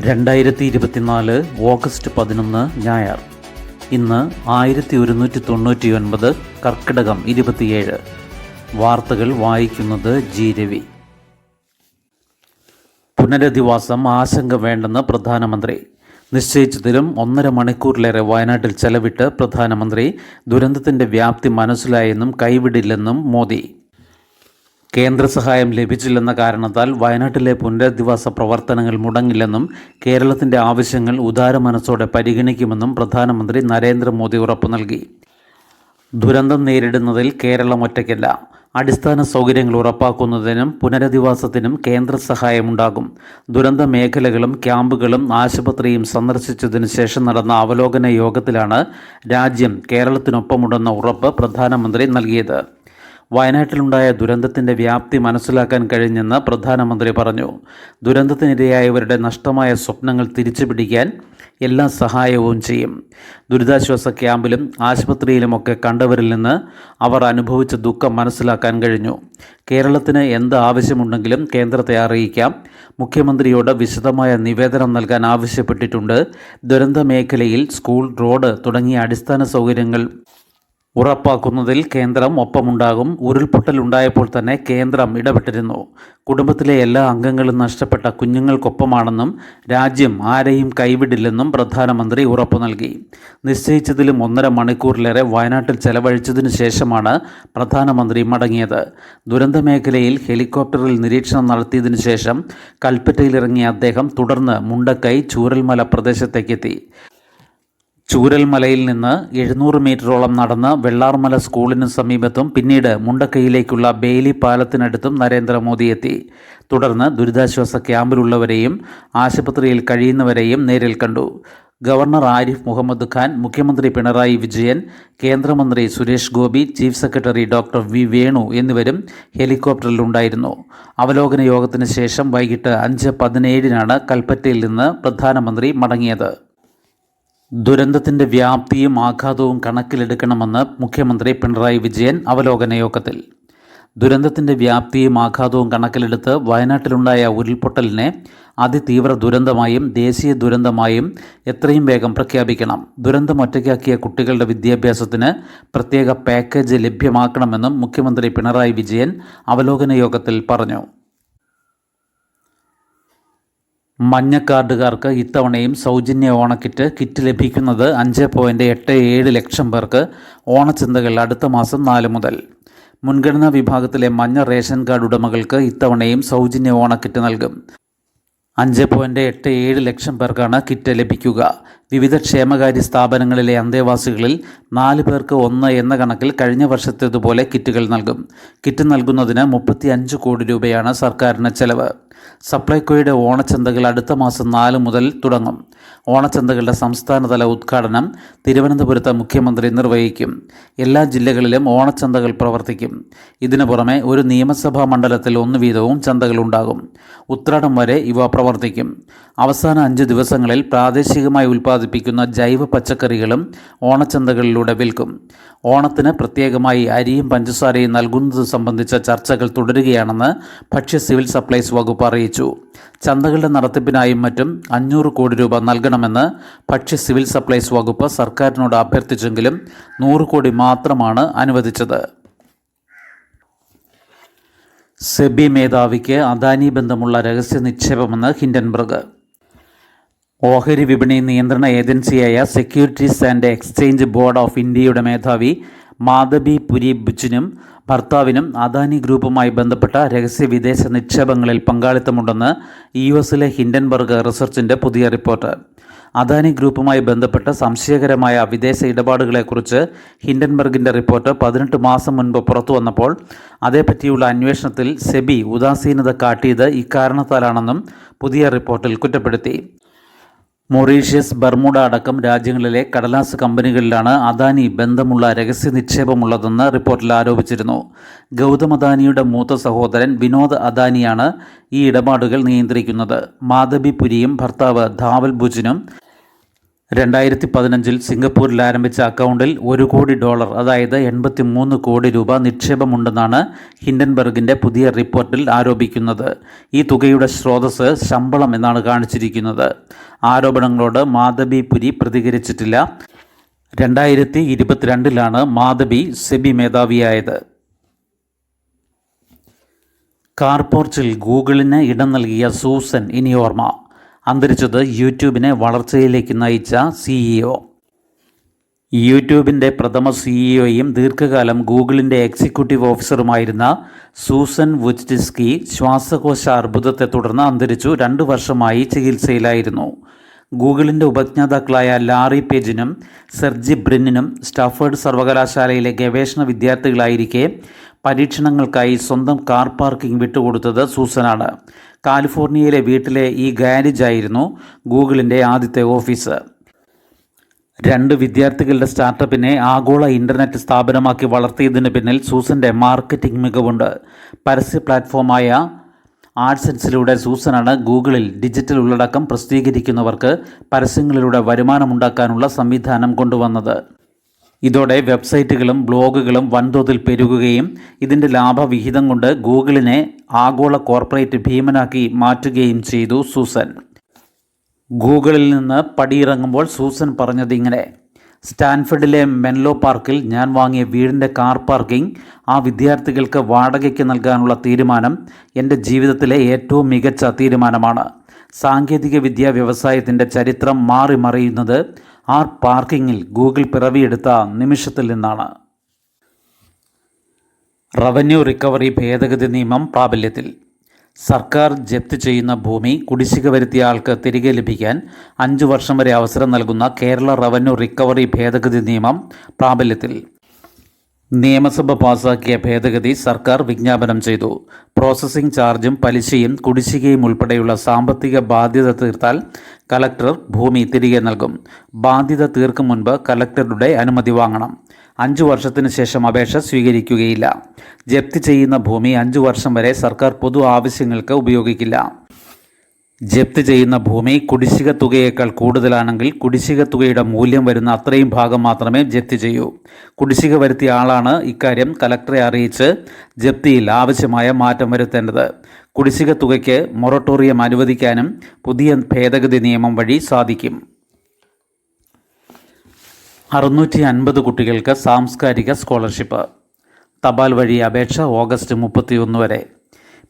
രണ്ടായിരത്തി ഇരുപത്തിനാല് ഓഗസ്റ്റ് പതിനൊന്ന് ഞായർ. ഇന്ന് ആയിരത്തി ഒരുന്നൂറ്റി തൊണ്ണൂറ്റി ഒൻപത് കർക്കിടകം ഇരുപത്തിയേഴ്. വാർത്തകൾ വായിക്കുന്നത് ജി രവി. പുനരധിവാസം ആശങ്ക വേണ്ടെന്ന് പ്രധാനമന്ത്രി. നിശ്ചയിച്ചതിലും ഒന്നര മണിക്കൂറിലേറെ വയനാട്ടിൽ ചെലവിട്ട് പ്രധാനമന്ത്രി ദുരന്തത്തിന്റെ വ്യാപ്തി മനസ്സിലായെന്നും കൈവിടില്ലെന്നും മോദി. കേന്ദ്ര സഹായം ലഭിച്ചില്ലെന്ന കാരണത്താൽ വയനാട്ടിലെ പുനരധിവാസ പ്രവർത്തനങ്ങൾ മുടങ്ങില്ലെന്നും കേരളത്തിന്റെ ആവശ്യങ്ങൾ ഉദാര മനസ്സോടെ പരിഗണിക്കുമെന്നും പ്രധാനമന്ത്രി നരേന്ദ്രമോദി ഉറപ്പു നൽകി. ദുരന്തം നേരിടുന്നതിൽ കേരളം ഒറ്റയ്ക്കല്ല. അടിസ്ഥാന സൗകര്യങ്ങൾ ഉറപ്പാക്കുന്നതിനും പുനരധിവാസത്തിനും കേന്ദ്ര സഹായമുണ്ടാകും ദുരന്ത മേഖലകളും ക്യാമ്പുകളും ആശുപത്രിയും സന്ദർശിച്ചതിനു ശേഷം നടന്ന അവലോകന യോഗത്തിലാണ് രാജ്യം കേരളത്തിനൊപ്പമുണ്ടെന്ന ഉറപ്പ് പ്രധാനമന്ത്രി നൽകിയത്. വയനാട്ടിലുണ്ടായ ദുരന്തത്തിന്റെ വ്യാപ്തി മനസ്സിലാക്കാൻ കഴിഞ്ഞെന്ന് പ്രധാനമന്ത്രി പറഞ്ഞു. ദുരന്തത്തിനിരയായവരുടെ നഷ്ടമായ സ്വപ്നങ്ങൾ തിരിച്ചുപിടിക്കാൻ എല്ലാ സഹായവും ചെയ്യും. ദുരിതാശ്വാസ ക്യാമ്പിലും ആശുപത്രിയിലുമൊക്കെ കണ്ടവരിൽ നിന്ന് അവർ അനുഭവിച്ച ദുഃഖം മനസ്സിലാക്കാൻ കഴിഞ്ഞു. കേരളത്തിന് എന്ത് ആവശ്യമുണ്ടെങ്കിലും കേന്ദ്രത്തെ അറിയിക്കാം. മുഖ്യമന്ത്രിയോട് വിശദമായ നിവേദനം നൽകാൻ ആവശ്യപ്പെട്ടിട്ടുണ്ട്. ദുരന്ത മേഖലയിൽ സ്കൂൾ റോഡ് തുടങ്ങിയ അടിസ്ഥാന സൗകര്യങ്ങൾ ഉറപ്പാക്കുന്നതിൽ കേന്ദ്രം ഒപ്പമുണ്ടാകും. ഉരുൾപൊട്ടലുണ്ടായപ്പോൾ തന്നെ കേന്ദ്രം ഇടപെട്ടിരുന്നു. കുടുംബത്തിലെ എല്ലാ അംഗങ്ങളും നഷ്ടപ്പെട്ട കുഞ്ഞുങ്ങൾക്കൊപ്പമാണെന്നും രാജ്യം ആരെയും കൈവിടില്ലെന്നും പ്രധാനമന്ത്രി ഉറപ്പു നൽകി. നിശ്ചയിച്ചതിലും ഒന്നര മണിക്കൂറിലേറെ വയനാട്ടിൽ ചെലവഴിച്ചതിനു ശേഷമാണ് പ്രധാനമന്ത്രി മടങ്ങിയത്. ദുരന്ത മേഖലയിൽ ഹെലികോപ്റ്ററിൽ നിരീക്ഷണം നടത്തിയതിനു ശേഷം കൽപ്പറ്റയിലിറങ്ങിയ അദ്ദേഹം തുടർന്ന് മുണ്ടക്കൈ ചൂരൽമല പ്രദേശത്തേക്കെത്തി. ചൂരൽമലയിൽ നിന്ന് എഴുന്നൂറ് മീറ്ററോളം നടന്ന് വെള്ളാർമല സ്കൂളിന് സമീപത്തും പിന്നീട് മുണ്ടക്കൈയിലേക്കുള്ള ബേലി പാലത്തിനടുത്തും നരേന്ദ്രമോദി എത്തി. തുടർന്ന് ദുരിതാശ്വാസ ക്യാമ്പിലുള്ളവരെയും ആശുപത്രിയിൽ കഴിയുന്നവരെയും നേരിൽ കണ്ടു. ഗവർണർ ആരിഫ് മുഹമ്മദ് ഖാൻ മുഖ്യമന്ത്രി പിണറായി വിജയൻ കേന്ദ്രമന്ത്രി Suresh Gopi chief secretary doctor V Venu എന്നിവരും ഹെലികോപ്റ്ററിലുണ്ടായിരുന്നു. അവലോകന യോഗത്തിന് ശേഷം വൈകിട്ട് അഞ്ച് പതിനേഴിനാണ് കൽപ്പറ്റയിൽ നിന്ന് പ്രധാനമന്ത്രി മടങ്ങിയത്. ദുരന്തത്തിന്റെ വ്യാപ്തിയും ആഘാതവും കണക്കിലെടുക്കണമെന്ന് മുഖ്യമന്ത്രി പിണറായി വിജയൻ അവലോകന യോഗത്തിൽ. ദുരന്തത്തിന്റെ വ്യാപ്തിയും ആഘാതവും കണക്കിലെടുത്ത് വയനാട്ടിലുണ്ടായ ഉരുൾപൊട്ടലിനെ അതിതീവ്ര ദുരന്തമായും ദേശീയ ദുരന്തമായും എത്രയും വേഗം പ്രഖ്യാപിക്കണം. ദുരന്തം ഒറ്റയ്ക്കാക്കിയ കുട്ടികളുടെ വിദ്യാഭ്യാസത്തിന് പ്രത്യേക പാക്കേജ് ലഭ്യമാക്കണമെന്നും മുഖ്യമന്ത്രി പിണറായി വിജയൻ അവലോകന യോഗത്തിൽ പറഞ്ഞു. മഞ്ഞ കാർഡുകാർക്ക് ഇത്തവണയും സൗജന്യ ഓണക്കിറ്റ് കിറ്റ് ലഭിക്കുന്നത് അഞ്ച് പോയിന്റ് എട്ട് ഏഴ് ലക്ഷം പേർക്ക് ഓണച്ചന്തകൾ അടുത്ത മാസം നാല് മുതൽ. മുൻഗണനാ വിഭാഗത്തിലെ മഞ്ഞ റേഷൻ കാർഡ് ഉടമകൾക്ക് ഇത്തവണയും സൗജന്യ ഓണക്കിറ്റ് നൽകും. അഞ്ച് പോയിന്റ് എട്ട് ഏഴ് ലക്ഷം പേർക്കാണ് കിറ്റ് ലഭിക്കുക. വിവിധ ക്ഷേമകാര്യ സ്ഥാപനങ്ങളിലെ അന്തേവാസികളിൽ നാല് പേർക്ക് ഒന്ന് എന്ന കണക്കിൽ കഴിഞ്ഞ വർഷത്തേതുപോലെ കിറ്റുകൾ നൽകും. കിറ്റ് നൽകുന്നതിന് മുപ്പത്തി കോടി രൂപയാണ് സർക്കാരിന് ചെലവ്. സപ്ലൈകോയുടെ ഓണച്ചന്തകൾ അടുത്ത മാസം നാല് മുതൽ തുടങ്ങും. ഓണച്ചന്തകളുടെ സംസ്ഥാനതല ഉദ്ഘാടനം തിരുവനന്തപുരത്ത് മുഖ്യമന്ത്രി നിർവഹിക്കും. എല്ലാ ജില്ലകളിലും ഓണച്ചന്തകൾ പ്രവർത്തിക്കും. ഇതിനു പുറമെ ഒരു നിയമസഭാ മണ്ഡലത്തിൽ ഒന്ന് വീതവും ചന്തകളുണ്ടാകും ഉത്രാടം വരെ ഇവ പ്രവർത്തിക്കും. അവസാന അഞ്ച് ദിവസങ്ങളിൽ പ്രാദേശികമായി ഉൽപ്പാദിപ്പിക്കുന്ന ജൈവ പച്ചക്കറികളും ഓണച്ചന്തകളിലൂടെ വിൽക്കും. ഓണത്തിന് പ്രത്യേകമായി അരിയും പഞ്ചസാരയും നൽകുന്നത് സംബന്ധിച്ച ചർച്ചകൾ തുടരുകയാണെന്ന് ഭക്ഷ്യ സിവിൽ സപ്ലൈസ് വകുപ്പ് അറിയിച്ചു. ചന്തകളുടെ നടത്തിപ്പിനായും മറ്റും അഞ്ഞൂറ് കോടി രൂപ നൽകണമെന്ന് ഭക്ഷ്യ സിവിൽ സപ്ലൈസ് വകുപ്പ് സർക്കാരിനോട് അഭ്യർത്ഥിച്ചെങ്കിലും നൂറ് കോടി മാത്രമാണ് അനുവദിച്ചത്. സെബി മേധാവിക്ക് അദാനി ബന്ധമുള്ള രഹസ്യ നിക്ഷേപമെന്ന് ഹിൻഡൻബർഗ്. ഓഹരി വിപണി നിയന്ത്രണ ഏജൻസിയായ securities and exchange board of ഇന്ത്യയുടെ മേധാവി മാധബി പുരി ബുച്ചിനും ഭർത്താവിനും അദാനി ഗ്രൂപ്പുമായി ബന്ധപ്പെട്ട രഹസ്യ വിദേശ നിക്ഷേപങ്ങളിൽ പങ്കാളിത്തമുണ്ടെന്ന് യു എസിലെ ഹിൻഡൻബർഗ് റിസർച്ചിന്റെ പുതിയ റിപ്പോർട്ട്. അദാനി ഗ്രൂപ്പുമായി ബന്ധപ്പെട്ട സംശയകരമായ വിദേശ ഇടപാടുകളെക്കുറിച്ച് ഹിൻഡൻബർഗിന്റെ റിപ്പോർട്ട് പതിനെട്ട് മാസം മുൻപ് പുറത്തു വന്നപ്പോൾ അതേപ്പറ്റിയുള്ള അന്വേഷണത്തിൽ സെബി ഉദാസീനത കാട്ടിയത് ഇക്കാരണത്താലാണെന്നും പുതിയ റിപ്പോർട്ടിൽ കുറ്റപ്പെടുത്തി. മൊറീഷ്യസ് ബർമുഡ അടക്കം രാജ്യങ്ങളിലെ കടലാസ് കമ്പനികളിലാണ് അദാനി ബന്ധമുള്ള രഹസ്യ നിക്ഷേപമുള്ളതെന്ന് റിപ്പോർട്ടിൽ ആരോപിച്ചിരുന്നു. ഗൗതം അദാനിയുടെ മൂത്ത സഹോദരൻ വിനോദ് അദാനിയാണ് ഈ ഇടപാടുകൾ നിയന്ത്രിക്കുന്നത്. മാധബി പുരിയും ഭർത്താവ് ധാവൽ ഭുജിനും രണ്ടായിരത്തി പതിനഞ്ചിൽ സിംഗപ്പൂരിൽ ആരംഭിച്ച അക്കൗണ്ടിൽ ഒരു കോടി ഡോളർ അതായത് എൺപത്തി മൂന്ന് കോടി രൂപ നിക്ഷേപമുണ്ടെന്നാണ് ഹിൻഡൻബർഗിന്റെ പുതിയ റിപ്പോർട്ടിൽ ആരോപിക്കുന്നത്. ഈ തുകയുടെ സ്രോതസ് ശമ്പളം എന്നാണ് കാണിച്ചിരിക്കുന്നത്. ആരോപണങ്ങളോട് മാധബി പുരി പ്രതികരിച്ചിട്ടില്ല. രണ്ടായിരത്തി ഇരുപത്തിരണ്ടിലാണ് മാധബി സെബി മേധാവിയായത്. കാർപോർച്ചിൽ ഗൂഗിളിന് ഇടം നൽകിയ സൂസൻ ഇനി ഓർമ്മ. അന്തരിച്ചത് യൂട്യൂബിനെ വളർച്ചയിലേക്ക് നയിച്ച സിഇഒ യൂട്യൂബിന്റെ പ്രഥമ സിഇഒയും ദീർഘകാലം ഗൂഗിളിന്റെ എക്സിക്യൂട്ടീവ് ഓഫീസറുമായിരുന്ന സൂസൻ വുജ്ഡിസ്കി ശ്വാസകോശ അർബുദത്തെ തുടർന്ന് അന്തരിച്ചു രണ്ട് വർഷമായി ചികിത്സയിലായിരുന്നു. ഗൂഗിളിന്റെ ഉപജ്ഞാതാക്കളായ ലാറി പേജിനും സെർജി ബ്രിന്നിനും സ്റ്റാഫേർഡ് സർവകലാശാലയിലെ ഗവേഷണ വിദ്യാർത്ഥികളായിരിക്കെ പരീക്ഷണങ്ങൾക്കായി സ്വന്തം കാർ പാർക്കിംഗ് വിട്ടുകൊടുത്തത് സൂസനാണ്. കാലിഫോർണിയയിലെ വീട്ടിലെ ഈ ഗാരേജായിരുന്നു ഗൂഗിളിന്റെ ആദ്യത്തെ ഓഫീസ്. രണ്ട് വിദ്യാർത്ഥികളുടെ സ്റ്റാർട്ടപ്പിനെ ആഗോള ഇന്റർനെറ്റ് സ്ഥാപനമാക്കി വളർത്തിയതിന് പിന്നിൽ സൂസന്റെ മാർക്കറ്റിംഗ് മികവുണ്ട്. പരസ്യ പ്ലാറ്റ്ഫോമായ ആഡ്സെൻസിലൂടെ സൂസനാണ് ഗൂഗിളിൽ ഡിജിറ്റൽ ഉള്ളടക്കം പ്രസിദ്ധീകരിക്കുന്നവർക്ക് പരസ്യങ്ങളിലൂടെ വരുമാനമുണ്ടാക്കാനുള്ള സംവിധാനം കൊണ്ടുവന്നത്. ഇതോടെ വെബ്സൈറ്റുകളും ബ്ലോഗുകളും വൻതോതിൽ പെരുകുകയും ഇതിന്റെ ലാഭവിഹിതം കൊണ്ട് ഗൂഗിളിനെ ആഗോള കോർപ്പറേറ്റ് ഭീമനാക്കി മാറ്റുകയും ചെയ്തു സൂസൻ. ഗൂഗിളിൽ നിന്ന് പടിയിറങ്ങുമ്പോൾ സൂസൻ പറഞ്ഞത് ഇങ്ങനെ സ്റ്റാൻഫർഡിലെ മെൻലോ പാർക്കിൽ ഞാൻ വാങ്ങിയ വീടിന്റെ കാർ പാർക്കിംഗ് ആ വിദ്യാർത്ഥികൾക്ക് വാടകയ്ക്ക് നൽകാനുള്ള തീരുമാനം എന്റെ ജീവിതത്തിലെ ഏറ്റവും മികച്ച തീരുമാനമാണ്. സാങ്കേതിക വിദ്യാ വ്യവസായത്തിന്റെ ചരിത്രം മാറി മറിയുന്നത് ആ പാർക്കിങ്ങിൽ ഗൂഗിൾ പിറവിയെടുത്ത നിമിഷത്തിൽ നിന്നാണ്. റവന്യൂ റിക്കവറി ഭേദഗതി നിയമം പ്രാബല്യത്തിൽ. സർക്കാർ ജപ്തി ചെയ്യുന്ന ഭൂമി കുടിശ്ശിക വരുത്തിയ ആൾക്ക് തിരികെ ലഭിക്കാൻ അഞ്ചു വർഷം വരെ അവസരം നൽകുന്ന കേരള റവന്യൂ റിക്കവറി ഭേദഗതി നിയമം പ്രാബല്യത്തിൽ. നിയമസഭ പാസാക്കിയ ഭേദഗതി സർക്കാർ വിജ്ഞാപനം ചെയ്തു. പ്രോസസ്സിംഗ് ചാർജും പലിശയും കുടിശ്ശികയും ഉൾപ്പെടെയുള്ള സാമ്പത്തിക ബാധ്യത തീർത്താൽ കലക്ടർ ഭൂമി തിരികെ നൽകും. ബാധ്യത തീർക്കും മുൻപ് കലക്ടറുടെ അനുമതി വാങ്ങണം. അഞ്ചു വർഷത്തിന് ശേഷം അപേക്ഷ സ്വീകരിക്കുകയില്ല. ജപ്തി ചെയ്യുന്ന ഭൂമി അഞ്ചു വർഷം വരെ സർക്കാർ പൊതു ആവശ്യങ്ങൾക്ക് ഉപയോഗിക്കില്ല. ജപ്തി ചെയ്യുന്ന ഭൂമി കുടിശ്ശിക തുകയേക്കാൾ കൂടുതലാണെങ്കിൽ കുടിശ്ശിക തുകയുടെ മൂല്യം വരുന്ന അത്രയും ഭാഗം മാത്രമേ ജപ്തി ചെയ്യൂ. കുടിശ്ശിക വരുത്തിയ ആളാണ് ഇക്കാര്യം കലക്ടറെ അറിയിച്ച് ജപ്തിയിൽ ആവശ്യമായ മാറ്റം വരുത്തേണ്ടത്. കുടിശ്ശിക തുകയ്ക്ക് മൊറട്ടോറിയം അനുവദിക്കാനും പുതിയ ഭേദഗതി നിയമം വഴി സാധിക്കും. അറുന്നൂറ്റി അൻപത് കുട്ടികൾക്ക് സാംസ്കാരിക സ്കോളർഷിപ്പ്. തപാൽ വഴി അപേക്ഷ ഓഗസ്റ്റ് മുപ്പത്തിയൊന്ന് വരെ.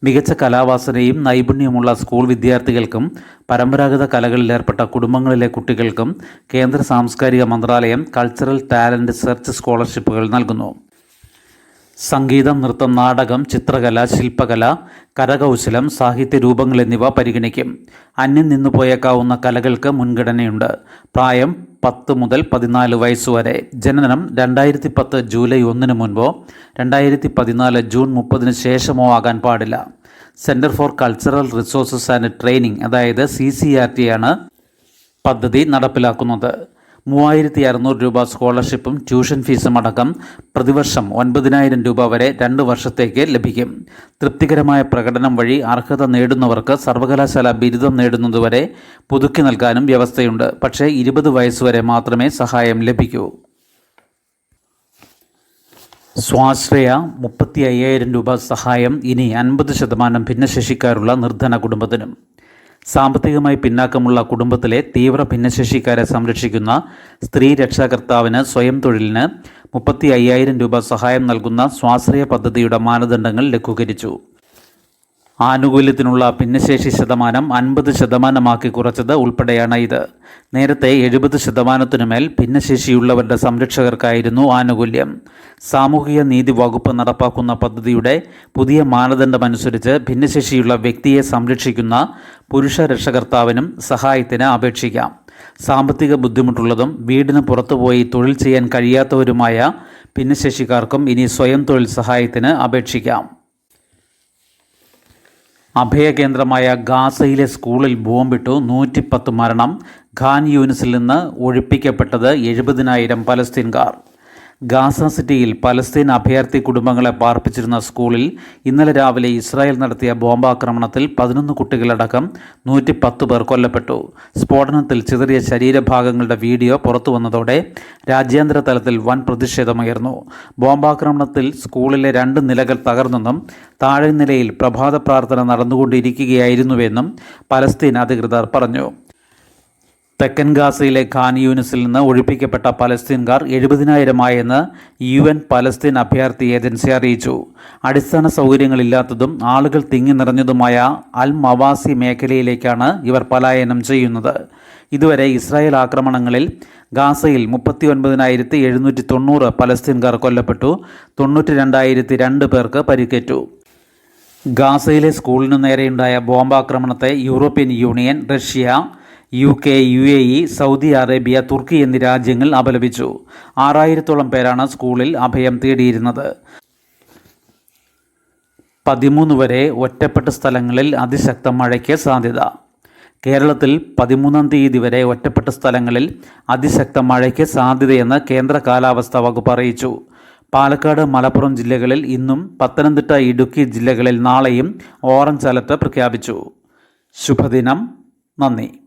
മികച്ച കലാവാസനയും നൈപുണ്യമുള്ള സ്കൂൾ വിദ്യാർത്ഥികൾക്കും പരമ്പരാഗത കലകളിലേർപ്പെട്ട കുടുംബങ്ങളിലെ കുട്ടികൾക്കും കേന്ദ്ര സാംസ്കാരിക മന്ത്രാലയം കൾച്ചറൽ ടാലന്റ് സെർച്ച് സ്കോളർഷിപ്പുകൾ നൽകുന്നു. സംഗീതം നൃത്തം നാടകം ചിത്രകല ശില്പകല കരകൗശലം സാഹിത്യ രൂപങ്ങൾ എന്നിവ പരിഗണിക്കും. അന്യം നിന്നു പോയേക്കാവുന്ന കലകൾക്ക് മുൻഗണനയുണ്ട്. പ്രായം പത്ത് മുതൽ പതിനാല് വയസ്സുവരെ ജനനം രണ്ടായിരത്തി പത്ത് ജൂലൈ ഒന്നിന് മുൻപോ രണ്ടായിരത്തി പതിനാല് ജൂൺ മുപ്പതിന് ശേഷമോ ആകാൻ പാടില്ല. Centre for cultural resources and training അതായത് സി സി ആർ ടി ആണ് പദ്ധതി നടപ്പിലാക്കുന്നത്. മൂവായിരത്തി അറുന്നൂറ് രൂപ സ്കോളർഷിപ്പും ട്യൂഷൻ ഫീസും അടക്കം പ്രതിവർഷം ഒൻപതിനായിരം രൂപ വരെ രണ്ട് വർഷത്തേക്ക് ലഭിക്കും. തൃപ്തികരമായ പ്രകടനം വഴി അർഹത നേടുന്നവർക്ക് സർവകലാശാല ബിരുദം നേടുന്നതുവരെ പുതുക്കി നൽകാനും വ്യവസ്ഥയുണ്ട്. പക്ഷേ ഇരുപത് വയസ്സുവരെ മാത്രമേ സഹായം ലഭിക്കൂ. സ്വാശ്രയ മുപ്പത്തി അയ്യായിരം രൂപ സഹായം ഇനി അൻപത് ശതമാനം ഭിന്നശേഷിക്കാരുള്ള നിർധന കുടുംബത്തിനും. സാമ്പത്തികമായി പിന്നാക്കമുള്ള കുടുംബത്തിലെ തീവ്ര ഭിന്നശേഷിക്കാരെ സംരക്ഷിക്കുന്ന സ്ത്രീ രക്ഷാകർത്താവിന് സ്വയം തൊഴിലിന് മുപ്പത്തി അയ്യായിരം രൂപ സഹായം നൽകുന്ന സ്വാശ്രയ പദ്ധതിയുടെ മാനദണ്ഡങ്ങൾ ലഘൂകരിച്ചു. ആനുകൂല്യത്തിനുള്ള ഭിന്നശേഷി ശതമാനം അൻപത് ശതമാനമാക്കി കുറച്ചത് ഉൾപ്പെടെയാണ് ഇത്. നേരത്തെ എഴുപത് ശതമാനത്തിനുമേൽ ഭിന്നശേഷിയുള്ളവരുടെ സംരക്ഷകർക്കായിരുന്നു ആനുകൂല്യം. സാമൂഹിക നീതി വകുപ്പ് നടപ്പാക്കുന്ന പദ്ധതിയുടെ പുതിയ മാനദണ്ഡമനുസരിച്ച് ഭിന്നശേഷിയുള്ള വ്യക്തിയെ സംരക്ഷിക്കുന്ന പുരുഷ രക്ഷകർത്താവിനും സഹായത്തിന് അപേക്ഷിക്കാം. സാമ്പത്തിക ബുദ്ധിമുട്ടുള്ളതും വീടിന് പുറത്തുപോയി തൊഴിൽ ചെയ്യാൻ കഴിയാത്തവരുമായ ഭിന്നശേഷിക്കാർക്കും ഇനി സ്വയം തൊഴിൽ സഹായത്തിന് അപേക്ഷിക്കാം. അഭയകേന്ദ്രമായ ഗാസയിലെ സ്കൂളിൽ ബോംബിട്ടു നൂറ്റിപ്പത്ത് മരണം ഖാൻ യൂനിസിൽ നിന്ന് ഒഴിപ്പിക്കപ്പെട്ടത് എഴുപതിനായിരം പലസ്തീൻകാർ. ഗാസ സിറ്റിയിൽ പലസ്തീൻ അഭയാർത്ഥി കുടുംബങ്ങളെ പാർപ്പിച്ചിരുന്ന സ്കൂളിൽ ഇന്നലെ രാവിലെ ഇസ്രായേൽ നടത്തിയ ബോംബാക്രമണത്തിൽ പതിനൊന്ന് കുട്ടികളടക്കം നൂറ്റി പത്ത് പേർ കൊല്ലപ്പെട്ടു. സ്ഫോടനത്തിൽ ചിതറിയ ശരീരഭാഗങ്ങളുടെ വീഡിയോ പുറത്തു വന്നതോടെ രാജ്യാന്തര തലത്തിൽ വൻ പ്രതിഷേധമുയർന്നു. ബോംബാക്രമണത്തിൽ സ്കൂളിലെ രണ്ട് നിലകൾ തകർന്നെന്നും താഴെ നിലയിൽ പ്രഭാത പ്രാർത്ഥന നടന്നുകൊണ്ടിരിക്കുകയായിരുന്നുവെന്നും പലസ്തീൻ അധികൃതർ പറഞ്ഞു. തെക്കൻ ഗാസയിലെ ഖാൻ യൂനിസിൽ നിന്ന് ഒഴിപ്പിക്കപ്പെട്ട പലസ്തീൻകാർ എഴുപതിനായിരമായെന്ന് യു എൻ പലസ്തീൻ അഭയാർത്ഥി ഏജൻസി അറിയിച്ചു. അടിസ്ഥാന സൗകര്യങ്ങളില്ലാത്തതും ആളുകൾ തിങ്ങി നിറഞ്ഞതുമായ അൽ മവാസി മേഖലയിലേക്കാണ് ഇവർ പലായനം ചെയ്യുന്നത്. ഇതുവരെ ഇസ്രായേൽ ആക്രമണങ്ങളിൽ ഗാസയിൽ മുപ്പത്തി ഒൻപതിനായിരത്തി എഴുന്നൂറ്റി തൊണ്ണൂറ് പലസ്തീൻകാർ കൊല്ലപ്പെട്ടു തൊണ്ണൂറ്റി രണ്ടായിരത്തി രണ്ട് പേർക്ക് പരിക്കേറ്റു. ഗാസയിലെ സ്കൂളിനു നേരെയുണ്ടായ ബോംബാക്രമണത്തെ European Union Russia U K U A E Saudi Arabia തുർക്കി എന്നീ രാജ്യങ്ങൾ അപലപിച്ചു. ആറായിരത്തോളം പേരാണ് സ്കൂളിൽ അഭയം തേടിയിരുന്നത്. പതിമൂന്ന് വരെ ഒറ്റപ്പെട്ട സ്ഥലങ്ങളിൽ അതിശക്ത മഴയ്ക്ക് സാധ്യത. കേരളത്തിൽ പതിമൂന്നാം തീയതി വരെ ഒറ്റപ്പെട്ട സ്ഥലങ്ങളിൽ അതിശക്ത മഴയ്ക്ക് സാധ്യതയെന്ന് കേന്ദ്ര കാലാവസ്ഥാ വകുപ്പ് അറിയിച്ചു. പാലക്കാട് മലപ്പുറം ജില്ലകളിൽ ഇന്നും പത്തനംതിട്ട ഇടുക്കി ജില്ലകളിൽ നാളെയും ഓറഞ്ച് അലർട്ട് പ്രഖ്യാപിച്ചു. ശുഭദിനം. നന്ദി.